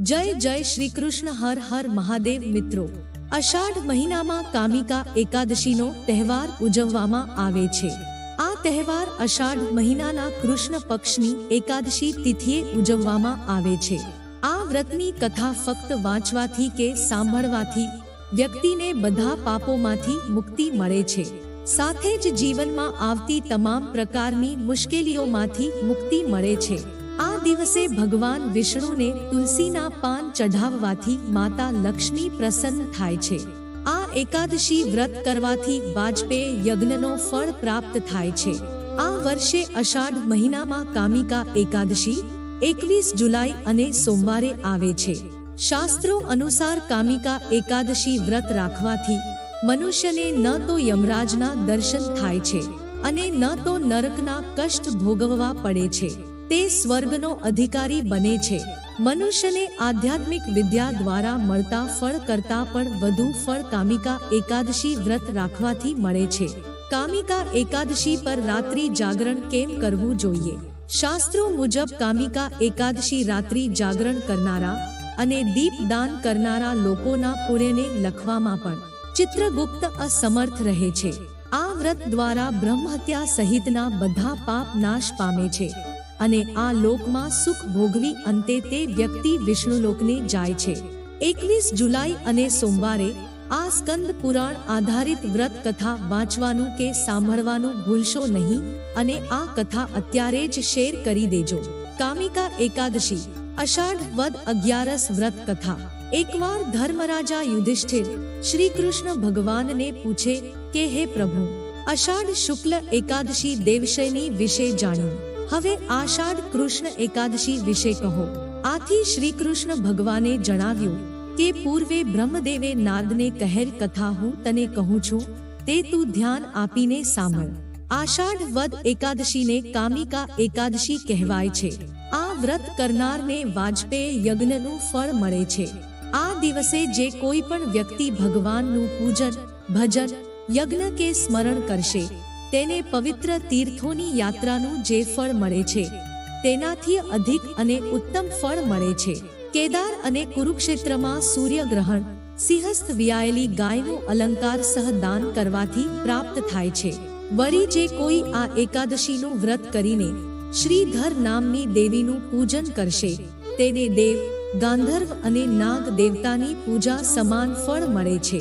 જય જય શ્રી કૃષ્ણ, હર હર મહાદેવ મિત્રો. અષાઢ મહિનામાં કામિકા એકાદશીનો તહેવાર ઉજવવામાં આવે છે. આ તહેવાર અષાઢ મહિનાના કૃષ્ણ પક્ષની એકાદશી તિથિએ ઉજવવામાં આવે છે. આ વ્રતની કથા ફક્ત વાંચવાથી કે સાંભળવાથી વ્યક્તિને બધા પાપોમાંથી મુક્તિ મળે છે. સાથે જ જીવનમાં આવતી તમામ પ્રકારની મુશ્કેલીઓમાંથી મુક્તિ મળે છે. દિવસે ભગવાન વિષ્ણુને તુલસીના પાન ચઢાવવાથી માતા લક્ષ્મી પ્રસન્ન થાય છે. આ એકાદશી વ્રત કરવાથી વાજપેયી યજ્ઞનો ફળ પ્રાપ્ત થાય છે. આ વર્ષે અષાઢ મહિનામાં કામિકા એકાદશી, એકવીસ જુલાઈ અને સોમવારે આવે છે. શાસ્ત્રો અનુસાર કામિકા એકાદશી વ્રત રાખવાથી મનુષ્યને ન તો યમરાજના દર્શન થાય છે અને ન તો નરકના કષ્ટ ભોગવવા પડે છે. તે સ્વર્ગનો અધિકારી બને છે. મનુષ્યને આધ્યાત્મિક વિદ્યા દ્વારા મળતા ફળ કરતા પણ વધુ ફળ કામિકા એકાદશી વ્રત રાખવાથી મળે છે. કામિકા એકાદશી પર રાત્રિ જાગરણ કેમ કરવું જોઈએ? શાસ્ત્રો મુજબ કામિકા એકાદશી રાત્રિ જાગરણ કરનારા અને દીપદાન કરનારા લોકોના પુણ્યને લખવામાં પણ ચિત્રગુપ્ત અસમર્થ રહે છે. આ વ્રત દ્વારા બ્રહ્મહત્યા સહિતના બધા પાપ નાશ પામે છે. અને આ લોકમાં સુખ ભોગવી અંતે તે વ્યક્તિ વિષ્ણુલોકને જાય છે. એકવીસ જુલાઈ અને સોમવારે આ સ્કંદ પુરાણ આધારિત વ્રત કથા વાંચવાનું કે સાંભળવાનું ભૂલશો નહીં અને આ કથા અત્યારે જ શેર કરી દેજો. કામિકા એકાદશી, અષાઢ વદ અગિયારસ વ્રત કથા. એકવાર ધર્મરાજા યુધિષ્ઠિર શ્રી કૃષ્ણ ભગવાનને પૂછે કે, હે પ્રભુ, અષાઢ શુક્લ એકાદશી દેવશયની વિશે જાણ્યું? હવે આષાઢ કૃષ્ણ એકાદશી વિશે કહો. આથી શ્રી કૃષ્ણ ભગવાને જણાવ્યું કે પૂર્વે બ્રહ્મદેવે નાગને કહેર કથા હું તને કહું છું, તે તું ધ્યાન આપીને સાંભળ. આષાઢ વદ એકાદશીને કામિકા એકાદશી કહેવાય છે. આ વ્રત કરનારને વાજપેયી યજ્ઞનું ફળ મળે છે. આ દિવસે જે કોઈ પણ વ્યક્તિ ભગવાનનું પૂજન, ભજન, યજ્ઞ કે સ્મરણ કરશે તેને પવિત્ર તીર્થોની યાત્રાનું જે ફળ મળે છે, તેનાથી અધિક અને ઉત્તમ ફળ મળે છે. કેદાર અને કુરુક્ષેત્રમાં સૂર્યગ્રહણ, સિંહસ્થ વિયાયેલી ગાયનો અલંકાર સહ દાન કરવાથી પ્રાપ્ત થાય છે. વળી જે કોઈ આ એકાદશીનું વ્રત કરીને શ્રીધર નામની દેવીનું પૂજન કરશે, તેને દેવ, ગાંધર્વ અને નાગ દેવતાની પૂજા સમાન ફળ મળે છે.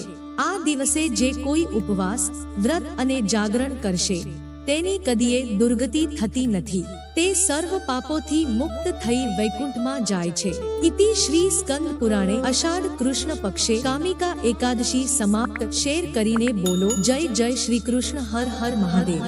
દિવસે જે કોઈ ઉપવાસ, વ્રત અને જાગરણ કરશે, તેની કદીએ દુર્ગતિ થતી નથી. તે સર્વ પાપોથી મુક્ત થઈ વૈકુંઠમાં જાય છે. ઇતિ શ્રી સ્કંદ પુરાણે અષાઢ કૃષ્ણ પક્ષે કામિકા એકાદશી સમાપ્ત શેર કરીને બોલો, જય જય શ્રી કૃષ્ણ, હર હર મહાદેવ.